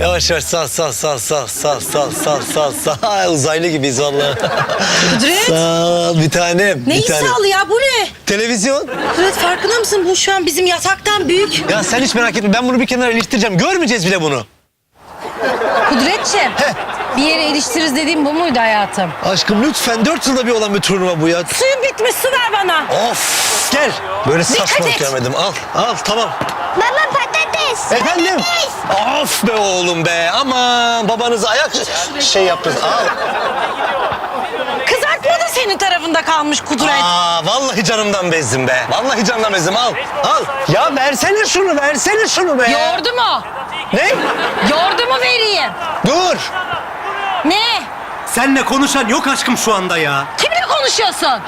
Yavaş yavaş sal sal sal sal sal sal sal sal sal. Uzaylı gibiyiz vallahi. Kudret. Sal bir tanem. Neyi bir tanem. sal ya bu ne? Televizyon. Kudret farkında mısın bu şu an bizim yataktan büyük. Ya sen hiç merak etme ben bunu bir kenara iliştireceğim. Görmeyeceğiz bile bunu. Kudretciğim. Bir yere iliştiririz dediğim bu muydu hayatım? Aşkım lütfen dört yılda bir olan bir turnuva bu ya. Suyun bitmiş su ver bana. Of gel. Böyle saçmalık görmedim. Al al tamam. Baba patates. Efendim? Of be oğlum be. Aman babanız ayak şey yaptınız. Al. Kızartma da senin tarafında kalmış Kudret. Aa vallahi canımdan bezdim be. Vallahi canımdan bezdim. Al. Al. Ya versene şunu, versene şunu be. Yoğurdu mu? Ne? Yoğurdu mu vereyim? Dur. Ne? Seninle konuşan yok aşkım şu anda ya. Kimle konuşuyorsun?